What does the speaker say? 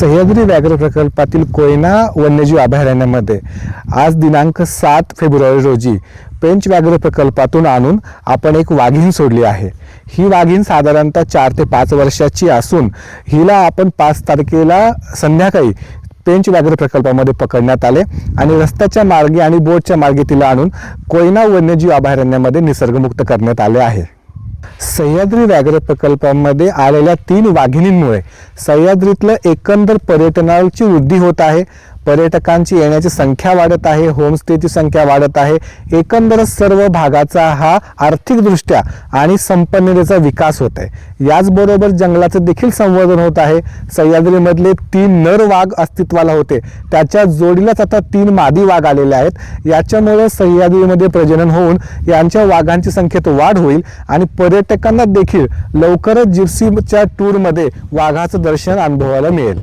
सह्याद्री व्याघ्र प्रकल्पातील कोयना वन्यजीव अभयारण्यामध्ये आज दिनांक सात फेब्रुवारी रोजी पेंच व्याघ्र प्रकल्पातून आणून आपण एक वाघीण सोडली आहे. ही वाघीण साधारणतः चार ते पाच वर्षाची असून हिला आपण पाच तारखेला संध्याकाळी पेंच व्याघ्र प्रकल्पामध्ये पकडण्यात आले आणि रस्त्याच्या मार्गे आणि बोटच्या मार्गे तिला आणून कोयना वन्यजीव अभयारण्यामध्ये निसर्गमुक्त करण्यात आले आहे. सह्याद्री व्याघ्र प्रकल्पामध्ये आलेल्या तीन वाघिणींमुळे सह्याद्रीतलं एकंदर पर्यटनाची वृद्धी होत आहे. पर्यटकांची येण्याची संख्या वाढत आहे होमस्टेची संख्या वाढत आहे. एकंदरच सर्व भागाचा हा आर्थिकदृष्ट्या आणि संपन्नतेचा विकास होत आहे. याचबरोबर जंगलाचं देखील संवर्धन होत आहे. सह्याद्रीमधले तीन नर वाघ अस्तित्वाला होते. त्याच्या जोडीलाच आता तीन मादी वाघ आलेले आहेत. याच्यामुळे सह्याद्रीमध्ये प्रजनन होऊन यांच्या वाघांची संख्येत वाढ होईल आणि पर्यटकांना देखील लवकरच जिप्सीच्या टूरमध्ये वाघाचं दर्शन अनुभवायला मिळेल.